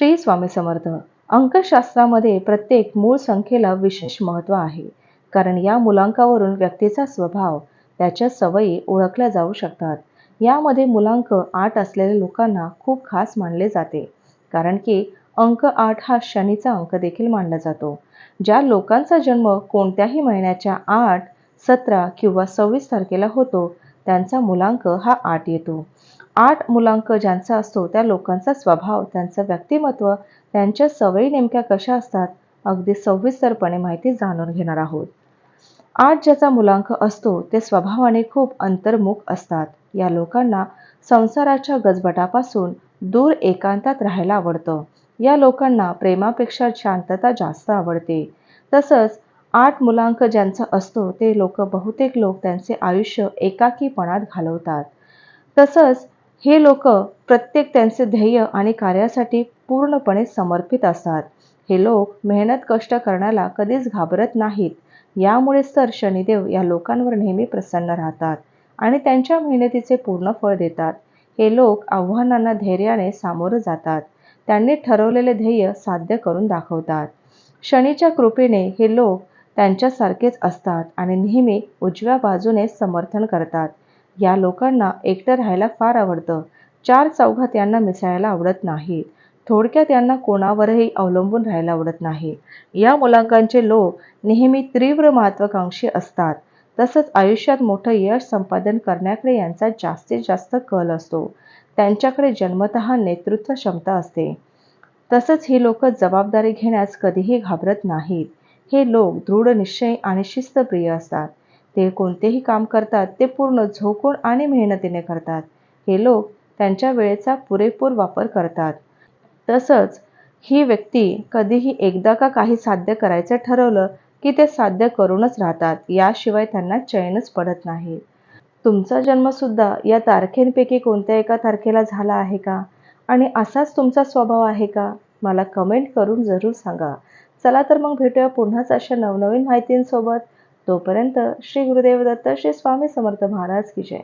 श्री स्वामी समर्थ. अंकशास्त्रामध्ये प्रत्येक मूळ संख्येला विशेष महत्त्व आहे. कारण या मुलांकावरून व्यक्तीचा स्वभाव त्याच्या सवयी ओळखल्या जाऊ शकतात. यामध्ये मुलांक आठ असलेल्या लोकांना खूप खास मानले जाते. कारण की अंक आठ हा शनीचा अंक देखील मानला जातो. ज्या लोकांचा जन्म कोणत्याही महिन्याच्या आठ सतरा किंवा सव्वीस तारखेला होतो त्यांचा मुलांक हा आठ येतो. आठ मुलांक ज्यांचा असतो त्या लोकांचा स्वभाव त्यांचं व्यक्तिमत्व त्यांच्या सवयी नेमक्या कशा असतात अगदी सविस्तरपणे माहिती जाणून घेणार आहोत. आठ ज्याचा मुलांक असतो ते स्वभावाने खूप अंतर्मुख असतात. या लोकांना संसाराच्या गजबटापासून दूर एकांतात राहायला आवडतं. या लोकांना प्रेमापेक्षा शांतता जास्त आवडते. तसंच आठ मुलांक ज्यांचा असतो ते लोक बहुतेक लोक त्यांचे आयुष्य एकाकीपणात घालवतात. तसंच हे लोक प्रत्येक त्यांचे ध्येय आणि कार्यासाठी पूर्णपणे समर्पित असतात. हे लोक मेहनत कष्ट करण्याला कधीच घाबरत नाहीत. यामुळेच तर शनिदेव या लोकांवर नेहमी प्रसन्न राहतात आणि त्यांच्या मेहनतीचे पूर्ण फळ देतात. हे लोक आव्हानांना धैर्याने सामोरं जातात. त्यांनी ठरवलेले ध्येय साध्य करून दाखवतात. शनीच्या कृपेने हे लोक त्यांच्यासारखेच असतात आणि नेहमी उजव्या बाजूने समर्थन करतात. या लोकांना एकटं राहायला फार आवडतं. चार चौघात यांना मिसळायला आवडत नाही. थोडक्यात यांना कोणावरही अवलंबून राहायला आवडत नाही. या मुलांकांचे लोक नेहमी तीव्र महत्वाकांक्षी असतात. तसंच आयुष्यात मोठं यश संपादन करण्याकडे यांचा जास्तीत जास्त कल असतो. त्यांच्याकडे जन्मत नेतृत्व क्षमता असते. तसंच ही लोक जबाबदारी घेण्यास कधीही घाबरत नाहीत. हे लोक दृढ निश्चय आणि शिस्तप्रिय असतात. ते कोणतेही काम करतात ते पूर्ण झोकून आणि मेहनतीने करतात. हे लोक त्यांच्या वेळेचा पुरेपूर वापर करतात. तसंच ही व्यक्ती कधीही एकदा का काही साध्य करायचं ठरवलं की ते साध्य करूनच राहतात याशिवाय त्यांना चैनच पडत नाही. तुमचा जन्मसुद्धा या तारखेंपैकी कोणत्या एका तारखेला झाला आहे का? आणि असाच तुमचा स्वभाव आहे का? मला कमेंट करून जरूर सांगा. चला तर मग भेटूया पुन्हाच अशा नवनवीन माहितींसोबत. तोपर्यंत श्री गुरुदेव दत्त श्री स्वामी समर्थ महाराज की जय.